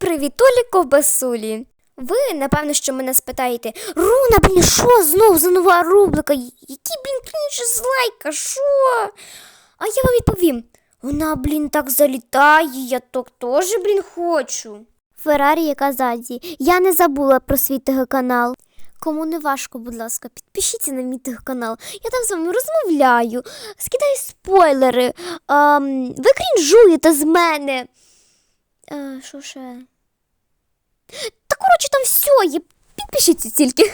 Привітулі ковбасулі. Ви, напевно, що мене спитаєте, Руна, блін, що знов за нова рубрика? Який, блін, крінж з лайка, що? А я вам відповім. Вона, блін, так залітає, я так теж, блін, хочу. Феррарі, яка ззаді. Я не забула про свій канал. Кому не важко, будь ласка, підпишіться на мій канал. Я там з вами розмовляю, скидаю спойлери, ам, ви крінжуєте з мене. А, що ще? Та коротше там все є. Підпишіться тільки.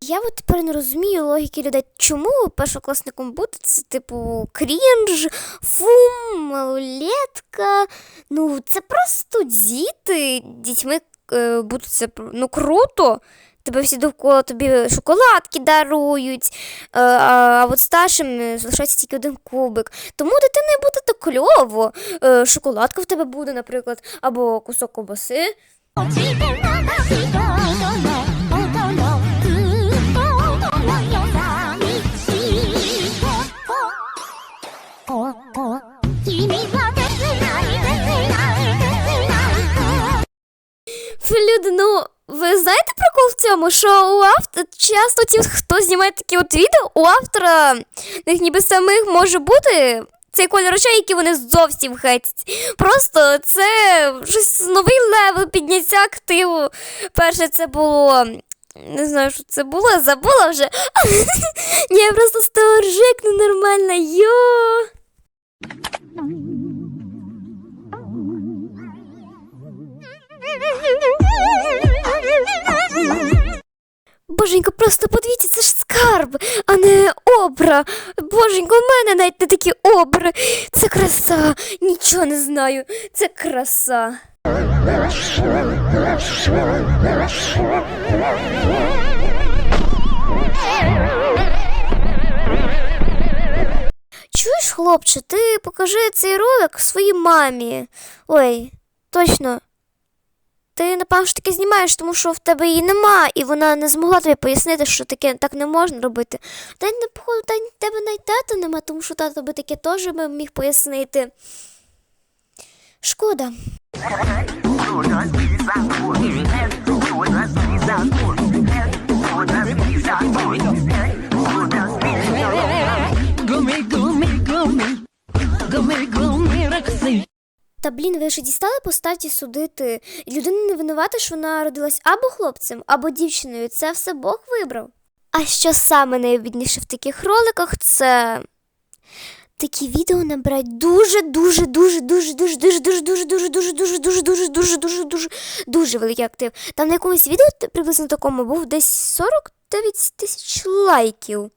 Я от тепер не розумію логіки людей, чому першокласником бути це типу крінж, фум, малолетка. Ну це просто діти. Дітьми е, будуть це ну круто. Тебе всі довкола тобі шоколадки дарують, е, а, а от старшим е, залишається тільки один кубик. Тому дитини буде так кльово. Е, шоколадка в тебе буде, наприклад, або кусок ковбаси. Люди, ну, ви знаєте прикол в цьому, що у автора часто ті, хто знімає такі от відео, у автора них ніби самих може бути цей колір очей, який вони зовсім хейтять. Просто це щось новий левел підняття активу. Перше це було. Не знаю, що це було, забула вже. Ні, я просто того ржикну нормально, йо. Боженько, просто подивіться, це ж скарб, а не обра. Боженько, у мене навіть не такі обри. Це краса. Нічого не знаю. Це краса. Чуєш, хлопче, ти покажи цей ролик своїй мамі. Ой, точно. Ти, напевно, ж таки знімаєш, тому що в тебе її нема, і вона не змогла тобі пояснити, що таке так не можна робити. Та й походу, та тебе навіть тата нема, тому що тато би таке теж би міг пояснити. Шкода. Гуми, гуми, гуми Гуми, гуми, Рокси Та блін, ви ж дістали по статі судити. Людина не винувата, що вона родилась або хлопцем, або дівчиною. Це все Бог вибрав. А що саме найобідніше в таких роликах, це такі відео набирають дуже, дуже, дуже, дуже, дуже, дуже, дуже, дуже, дуже, дуже, дуже, дуже, дуже, дуже, дуже, дуже, дуже великий актив. Там на якомусь відео приблизно такому був десь 49 тисяч лайків.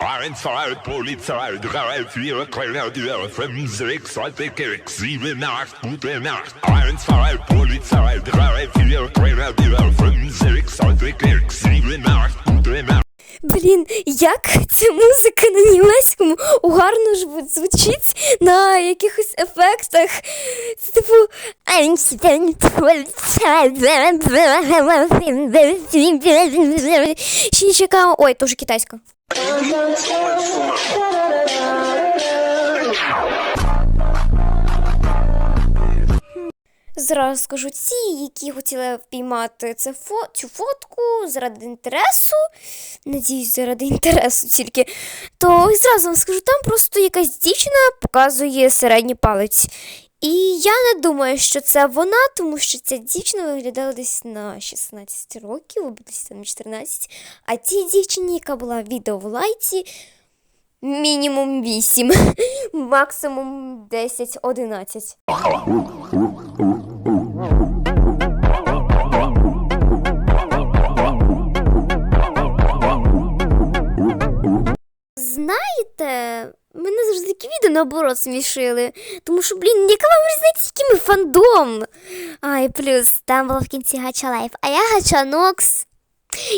Arendtsraad, Politsraad, Gerald, Vier, Kölner, Dürr, Fremsrick, Saltekerk, Sieben, Acht, Gute Nacht. Arendtsraad, Politsraad, Gerald, Vier, Kölner, Dürr, Fremsrick, Saltekerk, Sieben, Acht, Gute Nacht. Блін, як ця музика на німецькому гарно ж звучить на якихось ефектах. Це типу Ще чекаю. Ой, тоже китайська. Зразу скажу ці, які хотіли впіймати це фо... цю фотку заради інтересу. Надіюсь, заради інтересу тільки. То зразу вам скажу, там просто якась дівчина показує середній палець. І я не думаю, що це вона, тому що ця дівчина виглядала десь на 16 років, або десь там 14. А тій дівчині, яка була відео в лайці, мінімум 8, максимум 10-11. Знаєте, мене завжди квіти наоборот смішили. Тому що, блін, яка вам різниця, який ми фандом? Ай, плюс там було в кінці Гача Лайф, а я Гача Нокс.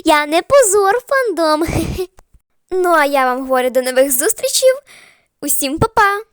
Я не позор фандом. Ну, а я вам говорю до нових зустрічей. Усім па-па!